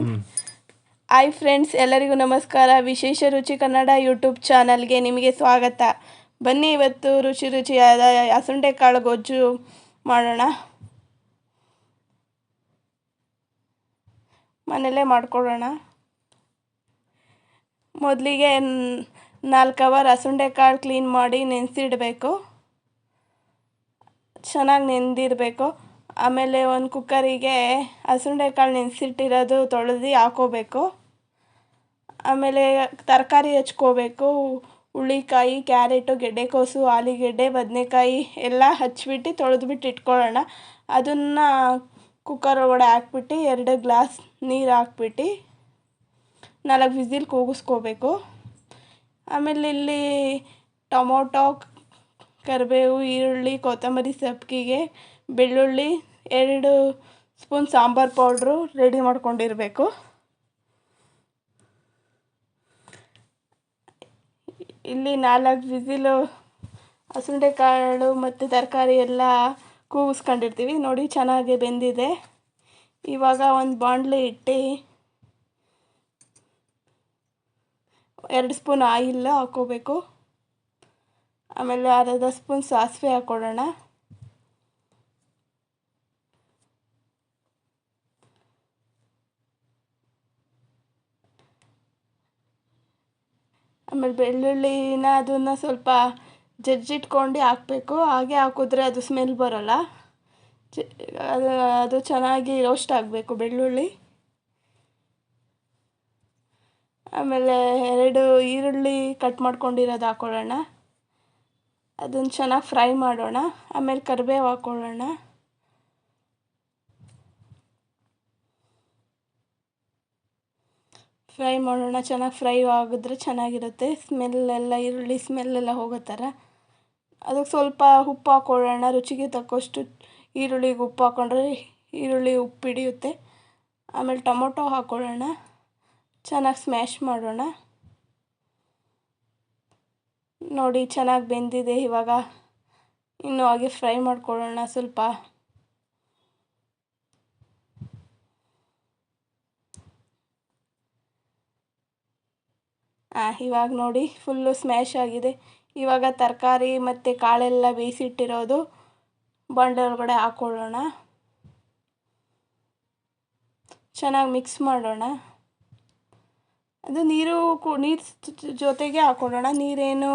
Hi friends ಎಲ್ಲರಿಗೂ ನಮಸ್ಕಾರ. ವಿಶೇಷ ರುಚಿ ಕನ್ನಡ ಯೂಟ್ಯೂಬ್ ಚಾನಲ್ಗೆ ನಿಮಗೆ ಸ್ವಾಗತ. ಬನ್ನಿ ಇವತ್ತು ರುಚಿ ರುಚಿಯಾದ ಹಸುಂಡೆಕಾಳು ಗೊಜ್ಜು ಮಾಡೋಣ. ಮನೆಯಲ್ಲೇ ಮಾಡ್ಕೊಳ್ಳೋಣ. ಮೊದಲಿಗೆ ನಾಲ್ಕು ಅವರ್ ಹಸುಂಡೆಕಾಳು ಕ್ಲೀನ್ ಮಾಡಿ ನೆನೆಸಿಡಬೇಕು. ಚೆನ್ನಾಗಿ ನೆಂದಿರಬೇಕು. ಆಮೇಲೆ ಒಂದು ಕುಕ್ಕರಿಗೆ ಹಸುಂಡೆಕಾಳು ನೆನೆಸಿಟ್ಟಿರೋದು ತೊಳೆದು ಹಾಕೋಬೇಕು. ಆಮೇಲೆ ತರಕಾರಿ ಹೆಚ್ಕೋಬೇಕು. ಹುಳಿಕಾಯಿ ಕ್ಯಾರೆಟು, ಗೆಡ್ಡೆಕೋಸು, ಆಲೂಗೆಡ್ಡೆ, ಬದನೆಕಾಯಿ ಎಲ್ಲ ಹಚ್ಬಿಟ್ಟು ತೊಳೆದ್ಬಿಟ್ಟು ಇಟ್ಕೊಳ್ಳೋಣ. ಅದನ್ನು ಕುಕ್ಕರ್ ಒಳಗಡೆ ಹಾಕ್ಬಿಟ್ಟು ಎರಡು ಗ್ಲಾಸ್ ನೀರು ಹಾಕ್ಬಿಟ್ಟು ನಾಲ್ಕು ವಿಸಿಲ್ ಕೂಗಿಸ್ಕೋಬೇಕು. ಆಮೇಲೆ ಇಲ್ಲಿ ಟೊಮೊಟೊ ಕರಿಬೇವು, ಈರುಳ್ಳಿ, ಕೊತ್ತಂಬರಿ ಸೊಪ್ಪಿಗೆ, ಬೆಳ್ಳುಳ್ಳಿ, ಎರಡು ಸ್ಪೂನ್ ಸಾಂಬಾರು ಪೌಡ್ರು ರೆಡಿ ಮಾಡ್ಕೊಂಡಿರಬೇಕು. ಇಲ್ಲಿ ನಾಲ್ಕು ವಿಸಿಲು ಹಸುಂಡೆಕಾಳು ಮತ್ತು ತರಕಾರಿ ಎಲ್ಲ ಕೂಗಿಸ್ಕೊಂಡಿರ್ತೀವಿ. ನೋಡಿ, ಚೆನ್ನಾಗಿ ಬೆಂದಿದೆ. ಇವಾಗ ಒಂದು ಬಾಂಡ್ಲಿ ಇಟ್ಟು ಎರಡು ಸ್ಪೂನ್ ಆಯಿಲ್ ಹಾಕ್ಕೋಬೇಕು. ಆಮೇಲೆ ಅರ್ಧ ಸ್ಪೂನ್ ಸಾಸಿವೆ ಹಾಕ್ಕೊಳ್ಳೋಣ. ಆಮೇಲೆ ಬೆಳ್ಳುಳ್ಳಿನ ಅದನ್ನು ಸ್ವಲ್ಪ ಜಜ್ಜಿಟ್ಕೊಂಡು ಹಾಕಬೇಕು. ಹಾಗೆ ಹಾಕಿದ್ರೆ ಅದು ಸ್ಮೆಲ್ ಬರೋಲ್ಲ. ಅದು ಅದು ಚೆನ್ನಾಗಿ ರೋಸ್ಟ್ ಆಗಬೇಕು ಬೆಳ್ಳುಳ್ಳಿ. ಆಮೇಲೆ ಎರಡು ಈರುಳ್ಳಿ ಕಟ್ ಮಾಡ್ಕೊಂಡಿರೋದು ಹಾಕ್ಕೊಳ್ಳೋಣ. ಅದನ್ನು ಚೆನ್ನಾಗಿ ಫ್ರೈ ಮಾಡೋಣ. ಆಮೇಲೆ ಕರಿಬೇವು ಹಾಕ್ಕೊಳ್ಳೋಣ ಫ್ರೈ ಮಾಡೋಣ. ಚೆನ್ನಾಗಿ ಫ್ರೈ ಆಗಿದ್ರೆ ಚೆನ್ನಾಗಿರುತ್ತೆ. ಸ್ಮೆಲ್ಲೆಲ್ಲ, ಈರುಳ್ಳಿ ಸ್ಮೆಲ್ಲೆಲ್ಲ ಹೋಗೋ ಥರ. ಅದಕ್ಕೆ ಸ್ವಲ್ಪ ಉಪ್ಪು ಹಾಕ್ಕೊಳ್ಳೋಣ ರುಚಿಗೆ ತಕ್ಕಷ್ಟು ಈರುಳ್ಳಿಗೆ ಉಪ್ಪು ಹಾಕ್ಕೊಂಡ್ರೆ ಈರುಳ್ಳಿ ಉಪ್ಪು ಹಿಡಿಯುತ್ತೆ. ಆಮೇಲೆ ಟೊಮೊಟೊ ಹಾಕ್ಕೊಳ್ಳೋಣ ಚೆನ್ನಾಗಿ ಸ್ಮ್ಯಾಶ್ ಮಾಡೋಣ. ನೋಡಿ, ಚೆನ್ನಾಗಿ ಬೆಂದಿದೆ. ಇವಾಗ ಇನ್ನು ಹಾಗೆ ಫ್ರೈ ಮಾಡ್ಕೊಳ್ಳೋಣ ಸ್ವಲ್ಪ. ಹಾಂ ಇವಾಗ ನೋಡಿ, ಫುಲ್ಲು ಸ್ಮ್ಯಾಶ್ ಆಗಿದೆ. ಇವಾಗ ತರಕಾರಿ ಮತ್ತು ಕಾಳೆಲ್ಲ ಬೇಯಿಸಿಟ್ಟಿರೋದು ಬಾಂಡೆ ಒಳಗಡೆ ಹಾಕ್ಕೊಳ್ಳೋಣ ಚೆನ್ನಾಗಿ ಮಿಕ್ಸ್ ಮಾಡೋಣ. ಅದು ನೀರು ಕು, ನೀರು ಜೊತೆಗೆ ಹಾಕ್ಕೊಳ್ಳೋಣ ನೀರೇನು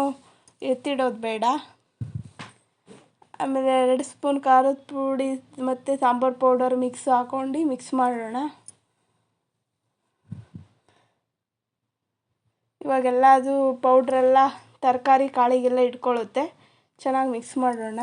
ಎತ್ತಿಡೋದು ಬೇಡ. ಆಮೇಲೆ ಎರಡು ಸ್ಪೂನ್ ಖಾರದ ಪುಡಿ ಮತ್ತು ಸಾಂಬಾರು ಪೌಡರ್ ಮಿಕ್ಸ್ ಹಾಕ್ಕೊಂಡು ಮಿಕ್ಸ್ ಮಾಡೋಣ. ಇವಾಗೆಲ್ಲ ಅದು ಪೌಡ್ರೆಲ್ಲ ತರಕಾರಿ ಕಾಳಿಗೆಲ್ಲ ಇಟ್ಕೊಳ್ಳುತ್ತೆ. ಚೆನ್ನಾಗಿ ಮಿಕ್ಸ್ ಮಾಡೋಣ.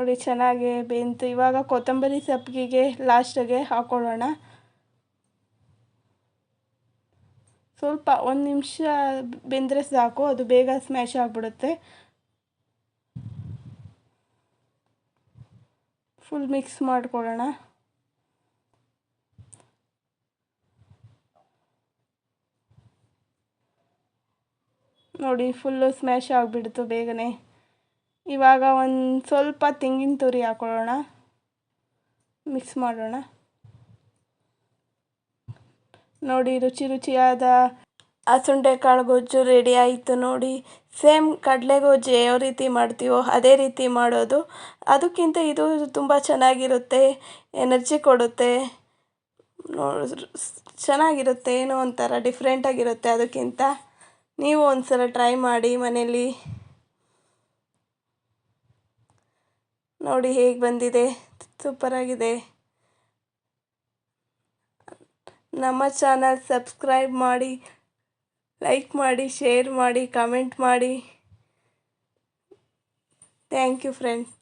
ನೋಡಿ, ಚೆನ್ನಾಗಿ ಬೆಂತು. ಇವಾಗ ಕೊತ್ತಂಬರಿ ಸೊಪ್ಪಿಗೆ ಲಾಸ್ಟಿಗೆ ಹಾಕ್ಕೊಳ್ಳೋಣ ಸ್ವಲ್ಪ ಒಂದು ನಿಮಿಷ ಬೆಂದರೆ ಸಾಕು, ಅದು ಬೇಗ ಸ್ಮ್ಯಾಶ್ ಆಗಿಬಿಡುತ್ತೆ. ಫುಲ್ ಮಿಕ್ಸ್ ಮಾಡ್ಕೊಳ್ಳೋಣ. ನೋಡಿ ಫುಲ್ಲು ಸ್ಮ್ಯಾಶ್ ಆಗಿಬಿಡ್ತು ಬೇಗನೆ. ಇವಾಗ ಒಂದು ಸ್ವಲ್ಪ ತೆಂಗಿನ ತುರಿ ಹಾಕೊಳ್ಳೋಣ. ಮಿಕ್ಸ್ ಮಾಡೋಣ. ನೋಡಿ ರುಚಿ ರುಚಿಯಾದ ಹಸುಂಡೆಕಾಳು ಗೊಜ್ಜು ರೆಡಿ ಆಯಿತು ನೋಡಿ. ಸೇಮ್ ಕಡಲೆ ಗೊಜ್ಜು ಯಾವ ರೀತಿ ಮಾಡ್ತೀವೋ ಅದೇ ರೀತಿ ಮಾಡೋದು. ಅದಕ್ಕಿಂತ ಇದು ತುಂಬ ಚೆನ್ನಾಗಿರುತ್ತೆ ಎನರ್ಜಿ ಕೊಡುತ್ತೆ. ಚೆನ್ನಾಗಿರುತ್ತೆ, ಏನೋ ಒಂಥರ ಡಿಫ್ರೆಂಟಾಗಿರುತ್ತೆ ಅದಕ್ಕಿಂತ. ನೀವು ಒಂದು ಸಲ ಟ್ರೈ ಮಾಡಿ ಮನೇಲಿ. ನೋಡಿ ಹೇಗೆ ಬಂದಿದೆ. ಸೂಪರಾಗಿದೆ ನಮ್ಮ ಚಾನಲ್ ಸಬ್ಸ್ಕ್ರೈಬ್ ಮಾಡಿ, ಲೈಕ್ ಮಾಡಿ, ಶೇರ್ ಮಾಡಿ, ಕಮೆಂಟ್ ಮಾಡಿ. Thank you friends.